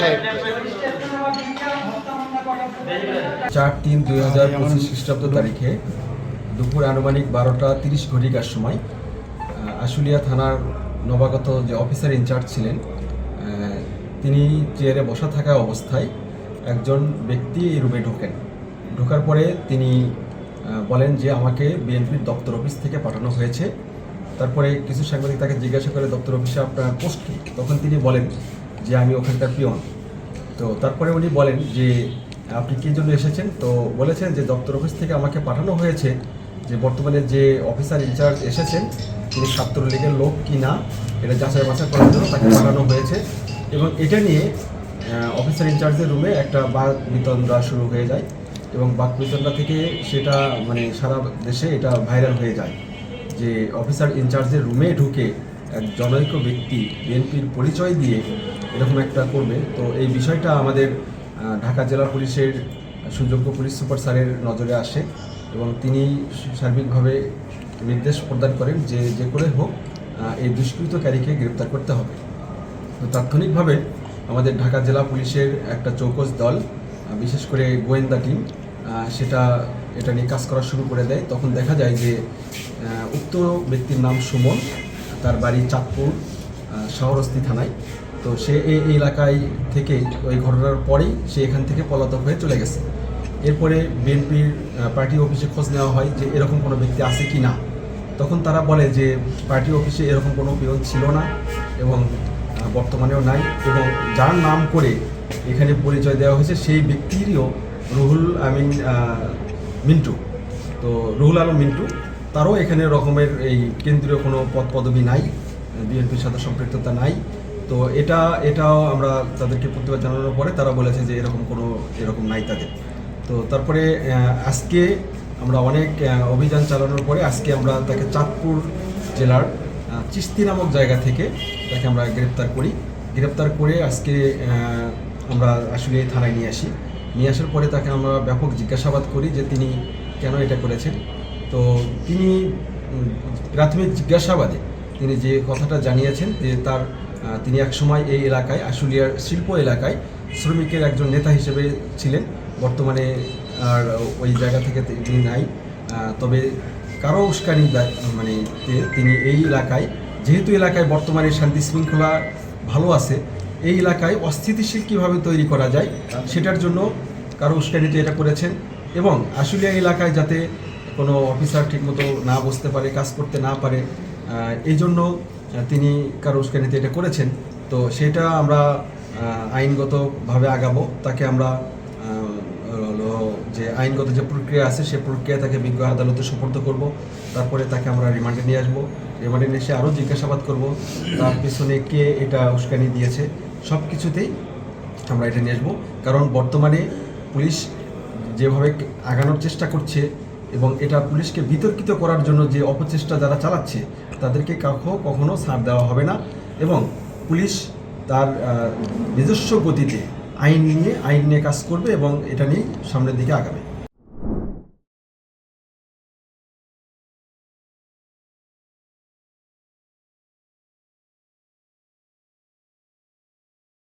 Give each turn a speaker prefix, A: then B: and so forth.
A: সাহেব।
B: চার তিন দুই হাজার পঁচিশ খ্রিস্টাব্দ তারিখে দুপুর আনুমানিক বারোটা তিরিশ ঘটিকার সময় আশুলিয়া থানার নবাগত যে অফিসার ইনচার্জ ছিলেন তিনি চেয়ারে বসা থাকা অবস্থায় একজন ব্যক্তি এই রুমে ঢোকেন। ঢোকার পরে তিনি বলেন যে আমাকে বিএনপির দপ্তর অফিস থেকে পাঠানো হয়েছে। তারপরে কিছু সাংবাদিক তাকে জিজ্ঞাসা করে, দপ্তর অফিসে আপনার পোস্ট কী? তখন তিনি বলেন যে আমি ওখানকার পিয়ন। তো তারপরে উনি বলেন যে, আপনি কী জন্য এসেছেন? তো বলেছেন যে, দপ্তর অফিস থেকে আমাকে পাঠানো হয়েছে যে, বর্তমানে যে অফিসার ইনচার্জ এসেছেন, তিনি ছাত্রলীগের লোক কি না, এটা যাচাই বাছাই করার জন্য তাকে পাঠানো হয়েছে। এবং এটা নিয়ে অফিসার ইনচার্জের রুমে একটা বাক বিতন্দ্রা শুরু হয়ে যায় এবং বাক বিতন্দ্রা থেকে সেটা মানে সারা দেশে এটা ভাইরাল হয়ে যায় যে, অফিসার ইনচার্জের রুমে ঢুকে এক জনৈক ব্যক্তি বিএনপির পরিচয় দিয়ে এরকম একটা করবে। তো এই বিষয়টা আমাদের ঢাকা জেলা পুলিশের সুযোগ্য পুলিশ সুপার স্যারের নজরে আসে এবং তিনি সার্বিকভাবে নির্দেশ প্রদান করেন যে যে করে হোক এই দুষ্কৃতকারীকে গ্রেপ্তার করতে হবে। তো তাৎক্ষণিকভাবে আমাদের ঢাকা জেলা পুলিশের একটা চৌকস দল বিশেষ করে গোয়েন্দা টিম সেটা, এটা নিয়ে কাজ করা শুরু করে দেয়। তখন দেখা যায় যে উক্ত ব্যক্তির নাম সুমন তার বাড়ি চাঁদপুর আহ, শাহরস্তি থানায়। তো সে এই এলাকায় থেকে ওই ঘটনার পরেই সে এখান থেকে পলাতক হয়ে চলে গেছে। এরপরে বিএনপির পার্টি অফিসে খোঁজ নেওয়া হয় যে এরকম কোনো ব্যক্তি আছে কি না। তখন তারা বলে যে পার্টি অফিসে এরকম কোনো পিয়ন ছিল না এবং বর্তমানেও নাই এবং যার নাম করে এখানে পরিচয় দেওয়া হয়েছে সেই ব্যক্তিরও রুহুল আমিন মিন্টু। তো রুহুল আলম মিন্টু তারও এখানে রকমের এই কেন্দ্রীয় কোনো পদ পদবি নাই, বিএনপির সাথে সম্পৃক্ততা নাই। তো এটা, এটাও আমরা তাদেরকে প্রতিবাদ জানানোর পরে তারা বলেছে যে এরকম কোনো, এরকম নাই তাদের। তো তারপরে আজকে আমরা অনেক অভিযান চালানোর পরে আজকে আমরা তাকে চাঁদপুর জেলার চিস্তি নামক জায়গা থেকে তাকে আমরা গ্রেপ্তার করি। গ্রেপ্তার করে আজকে আমরা আসলে থানায় নিয়ে আসি। নিয়ে আসার পরে তাকে আমরা ব্যাপক জিজ্ঞাসাবাদ করি যে তিনি কেন এটা করেছেন। তো তিনি প্রাথমিক জিজ্ঞাসাবাদে তিনি যে কথাটা জানিয়েছেন যে তার তিনি একসময় এই এলাকায়, আশুলিয়ার শিল্প এলাকায় শ্রমিকের একজন নেতা হিসেবে ছিলেন। বর্তমানে আর ওই জায়গা থেকে তিনি নাই। তবে কারও উস্কানি মানে তিনি এই এলাকায়, যেহেতু এলাকায় বর্তমানে শান্তি শৃঙ্খলা ভালো আছে, এই এলাকায় অস্থিতিশীল কীভাবে তৈরি করা যায়, সেটার জন্য কারও উস্কানিতে এটা করেছেন। এবং আশুলিয়া এলাকায় যাতে কোনো অফিসার ঠিকমতো না বসতে পারে, কাজ করতে না পারে এই জন্য তিনি কারও উস্কানিতে এটা করেছেন। তো সেটা আমরা আইনগতভাবে আগাবো। তাকে আমরা যে আইনগত যে প্রক্রিয়া আছে, সে প্রক্রিয়া তাকে বিজ্ঞ আদালতে সুপর্দ করব। তারপরে তাকে আমরা রিমান্ডে নিয়ে আসব। রিমান্ডে নিয়ে এসে আরও জিজ্ঞাসাবাদ করব, তার পিছনে কে এটা উস্কানি দিয়েছে। সব কিছুতেই আমরা এটা নিয়ে আসব। কারণ বর্তমানে পুলিশ যেভাবে আগানোর চেষ্টা করছে এবং এটা পুলিশকে বিতর্কিত করার জন্য যে অপচেষ্টা যারা চালাচ্ছে, তাদেরকে কখনো কখনো ছাড় দেওয়া হবে না এবং পুলিশ তার নিজস্ব গতিতে আইন নিয়ে আইন নিয়ে কাজ করবে এবং এটা নিয়ে সামনের দিকে আগাবে।